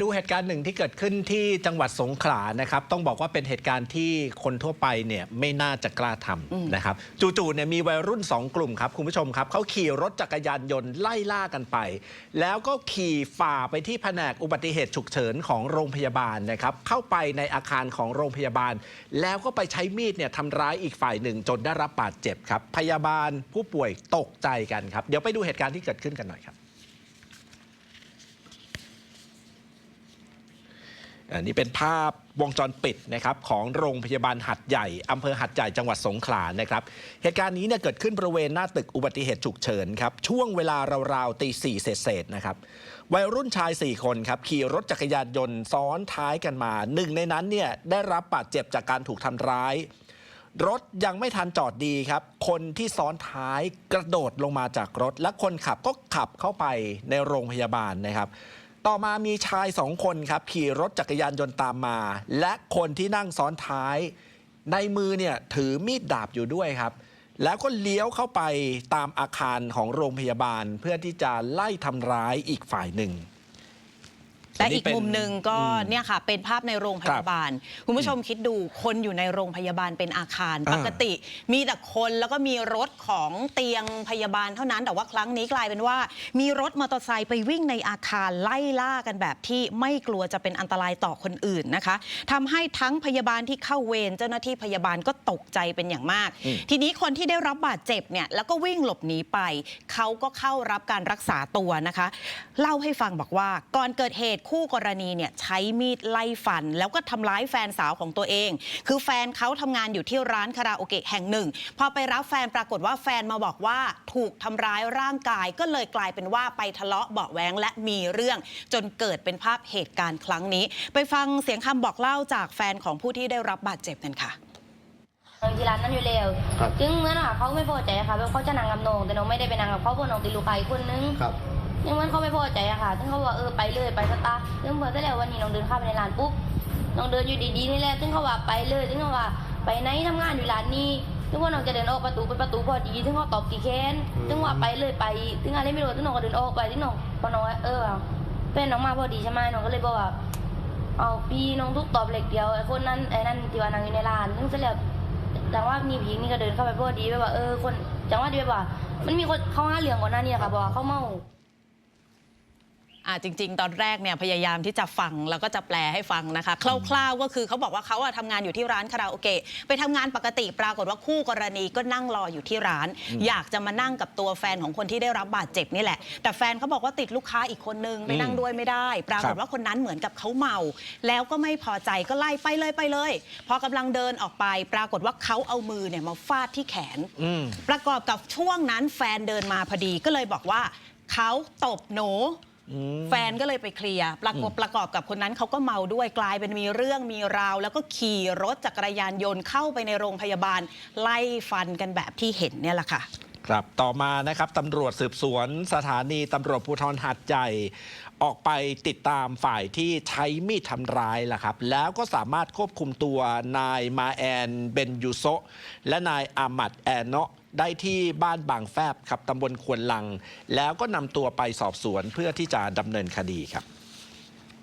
ดูเหตุการณ์หนึ่งที่เกิดขึ้นที่จังหวัดสงขลานะครับ ต้องบอกว่าเป็นเหตุการณ์ที่คนทั่วไปเนี่ยไม่น่าจะกล้าทำนะครับ จู่ๆเนี่ยมีวัยรุ่น 2 กลุ่มครับ คุณผู้ชมครับเขาขี่รถจักรยานยนต์ไล่ล่ากันไป แล้วก็ขี่ฝ่าไปที่แผนกอุบัติเหตุฉุกเฉินของโรงพยาบาลนะครับ เข้าไปในอาคารของโรงพยาบาล แล้วก็ไปใช้มีดเนี่ยทำร้ายอีกฝ่ายหนึ่งจนได้รับบาดเจ็บครับ พยาบาลผู้ป่วยตกใจกันครับ เดี๋ยวไปดูเหตุการณ์ที่เกิดขึ้นกันหน่อยครับ อันนี้เป็นภาพวงจรปิดนะครับของโรงพยาบาลหัดใหญ่อำเภอหัดใหญ่จังหวัดสงขลานะครับเหตุการณ์นี้เนี่ยเกิดขึ้นบริเวณหน้าตึกอุบัติเหตุฉุกเฉินครับช่วงเวลาราวๆตีสี่เศษๆนะครับวัยรุ่นชาย 4 คนครับขี่รถจักรยานยนต์ซ้อนท้ายกันมาหนึ่งในนั้นเนี่ยได้รับบาดเจ็บจากการถูกทำร้าย รถยังไม่ทันจอดดีครับ คนที่ซ้อนท้ายกระโดดลงมาจากรถ และคนขับก็ขับเข้าไปในโรงพยาบาลนะครับ ต่อมามีชายสองคนครับขี่รถจักรยานยนต์ตามมา และคนที่นั่งซ้อนท้าย ในมือเนี่ยถือมีดดาบอยู่ด้วยครับ แล้วก็เลี้ยวเข้าไปตามอาคารของโรงพยาบาล เพื่อที่จะไล่ทำร้ายอีกฝ่ายหนึ่ง และอีกอันนี้เป็นมุมหนึ่งก็อืมเนี่ยค่ะ เป็นภาพในโรงพยาบาล คุณผู้ชมคิดดูคนอยู่ในโรงพยาบาลเป็นอาคารอ่าปกติ มีแต่คนแล้วก็มีรถของเตียงพยาบาลเท่านั้นแต่ว่าครั้งนี้กลายเป็นว่า มีรถมอเตอร์ไซค์ไปวิ่งในอาคารไล่ล่ากันแบบที่ไม่กลัวจะเป็นอันตรายต่อคนอื่นนะคะทำให้ทั้งพยาบาลที่เข้าเวรเจ้าหน้าที่พยาบาลก็ตกใจเป็นอย่างมากอืมทีนี้คนที่ได้รับบาดเจ็บเนี่ยแล้วก็วิ่งหลบหนีไปเขาก็เข้ารับการรักษาตัวนะคะ เล่าให้ฟังบอกว่าก่อนเกิดเหตุคู่กรณีเนี่ยใช้มีดไล่ฟัน แล้วก็ทำร้ายแฟนสาวของตัวเอง คือแฟนเขาทำงานอยู่ที่ร้านคาราโอเกะแห่งหนึ่ง พอไปรับแฟนปรากฏว่าแฟนมาบอกว่าถูกทำร้ายร่างกาย ก็เลยกลายเป็นว่าไปทะเลาะเบาะแว้งและมีเรื่อง จนเกิดเป็นภาพเหตุการณ์ครั้งนี้ ไปฟังเสียงคำบอกเล่าจากแฟนของผู้ที่ได้รับบาดเจ็บกันค่ะเราอยู่ที่ร้านนั้นอยู่แล้วครับจึงเหมื่อนว่าเขาไม่พอใจอะค่ะแบบเขาจะนั่งกับน้องแต่น้องไม่ได้ไปนั่งกับเขาเพราะน้องติดลูกค้าอีกคนนึงครับ ยังเหมือนเขาไม่พอใจอะค่ะซึ่งเขาบอกเออไปเลยไปสตาร์ทซึ่งพอเสร็จแล้ววันนี้น้องเดินเข้าไปในร้านปุ๊บ น้องเดินอยู่ดีๆนี่แหละ ซึ่งเขาว่าไปเลย ซึ่งเขาว่าไปไหนทำงานอยู่ร้านนี้ ซึ่งว่าน้องจะเดินออกประตูเป็นประตูพอดี ซึ่งเขาตอบตีแค้นซึ่งว่าไปเลยไป ซึ่งอะไรไม่รู้ซึ่งน้องก็เดินออกไป ซึ่งน้องพอน้องว่าเออเป็นน้องมาพอดีใช่ไหมน้องก็เลยบอกว่า เอาพี่น้องทุกตอบเหล็กเดียวไอ้คนนั้นไอ้นั่นที่ว่านั่งอยู่ในร้าน ซึ่งเสร็จแล้วจังว่ามีผีนี่ก็เดินเข้าไปพอดีแบบว่าเออคนจังว่าดีแบบว่า มันมีคนเขาห้าเหลืองกว่านั้นเนี่ยค่ะบอกว่าเขาเมา อ่าจริง ๆ ตอนแรกเนี่ยพยายามที่จะฟังแล้วก็จะแปลให้ฟังนะคะ คร่าวๆก็คือเขาบอกว่าเขาอะทำงานอยู่ที่ร้านคาราโอเกะไปทำงานปกติปรากฏว่าคู่กรณีก็นั่งรออยู่ที่ร้าน อยากจะมานั่งกับตัวแฟนของคนที่ได้รับบาดเจ็บนี่แหละ แต่แฟนเขาบอกว่าติดลูกค้าอีกคนนึงไปนั่งด้วยไม่ได้ ปรากฏว่าคนนั้นเหมือนกับเขาเมา แล้วก็ไม่พอใจก็ไล่ไปเลยไปเลย พอกำลังเดินออกไป ปรากฏว่าเขาเอามือเนี่ยมาฟาดที่แขน อืม ประกอบกับช่วงนั้นแฟนเดินมาพอดีก็เลยบอกว่าเขาตบหนู แฟนก็เลยไปเคลียร์ประกอบประกอบกับคนนั้นเขาก็เมาด้วยกลายเป็นมีเรื่องมีราว แล้วก็ขี่รถจักรยานยนต์เข้าไปในโรงพยาบาล ไล่ฟันกันแบบที่เห็นเนี่ยแหละค่ะ ครับต่อมานะครับตำรวจสืบสวนสถานีตำรวจภูธรหัดใหญ่ออกไปติดตามฝ่ายที่ใช้มีดทำร้ายล่ะครับ แล้วก็สามารถควบคุมตัวนายมาแอนเบนยูโซและนายอามัดแอนเนาะได้ที่บ้านบางแฟบครับตำบลควนลัง แล้วก็นำตัวไปสอบสวนเพื่อที่จะดำเนินคดีครับ